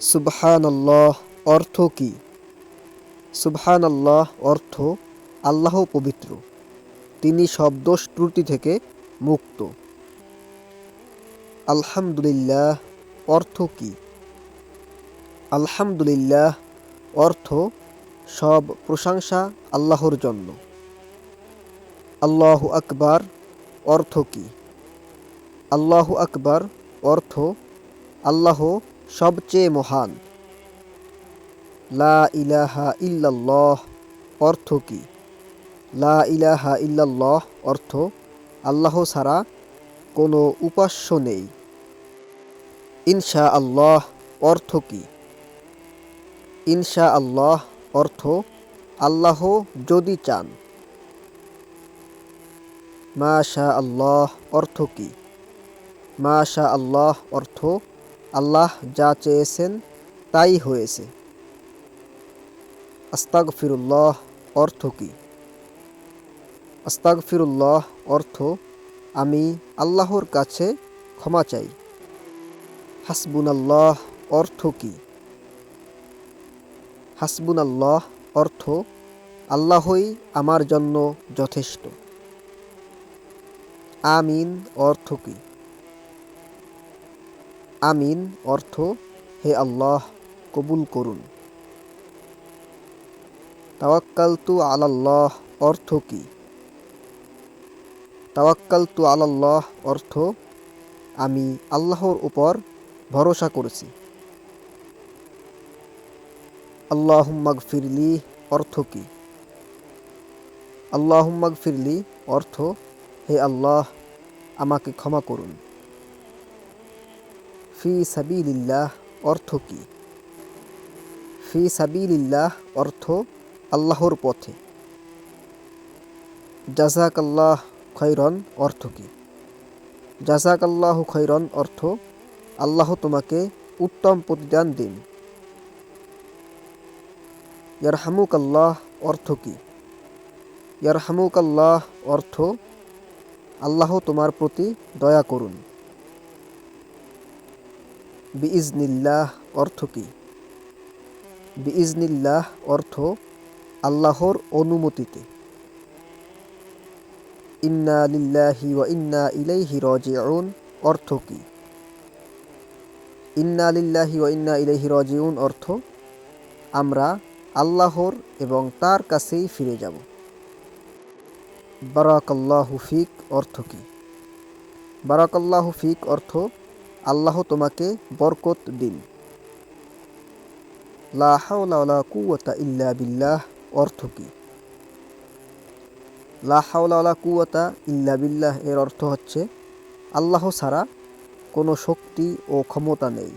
সুবহান আল্লাহ অর্থ কি? সুবহান আল্লাহ অর্থ আল্লাহ পবিত্র। তিনি সব দোষ ত্রুটি থেকে মুক্ত। আলহামদুলিল্লাহ অর্থ কি? আলহামদুলিল্লাহ অর্থ সব প্রশংসা আল্লাহর জন্য। আল্লাহু আকবার অর্থ কি? আল্লাহু আকবার অর্থ আল্লাহ সবচেয়ে মহান। লা ইলাহা ইল্লাল্লাহ অর্থ কি? লা ইলাহা ইল্লাল্লাহ অর্থ আল্লাহ ছাড়া কোনো উপাস্য নেই। ইনশা আল্লাহ অর্থ কি? ইনশা আল্লাহ অর্থ আল্লাহ যদি চান। মাশা আল্লাহ অর্থ কি? মাশা আল্লাহ অর্থ আল্লাহ যা চেয়েছেন তাই হয়েছে। আস্তাগ ফিরুল্লাহ অর্থ কি? আস্তাগ ফিরুল্লাহ অর্থ, আমি আল্লাহর কাছে ক্ষমা চাই। হাসবুন আল্লাহ অর্থ কি? হাসবুন আল্লাহ অর্থ, আল্লাহই আমার জন্য যথেষ্ট। আমিন অর্থ কি? আমিন অর্থ, হে আল্লাহ, কবুল করুন। তাওয়াক্কালতু আলাল্লাহ অর্থ কি? তাওয়াক্কালতু আলাল্লাহ অর্থ, আমি আল্লাহর উপর ভরসা করেছি। আল্লাহুম্মাগ ফিরলি অর্থ কি? আল্লাহুম্মাগ ফিরলি অর্থ, হে আল্লাহ, আমাকে ক্ষমা করুন। ফি সাবিলিল্লাহ অর্থ কি? ফি সাবিলিল্লাহ অর্থ আল্লাহর পথে। জাজাক আল্লাহ খৈরন অর্থ কি? জাজাক আল্লাহ খৈরন অর্থ আল্লাহ তোমাকে উত্তম প্রতিদান দিন। ইয়ারহামুক আল্লাহ অর্থ কি? ইয়ারহামুক আল্লাহ অর্থ আল্লাহ তোমার প্রতি দয়া করুন। বিইজনিল্লাহ অর্থ কি? বিইজনিল্লাহ অর্থ আল্লাহর অনুমতিতে। ইন্না লিল্লাহি ওয়া ইন্না ইলাইহি রাজিউন অর্থ কি? ইন্না লিল্লাহি ওয়া ইন্না ইলাইহি রাজিউন অর্থ আমরা আল্লাহর এবং তার কাছেই ফিরে যাব। বারাকাল্লাহু ফিক অর্থ কি? বারাকাল্লাহু ফিক অর্থ আল্লাহ তোমাকে বরকত দিন। ইল্লা বিল্লাহ অর্থ কি? লাহাউলা কুয়াতা ইল্লা বিল্লাহ এর অর্থ হচ্ছে, আল্লাহ ছাড়া কোনো শক্তি ও ক্ষমতা নেই।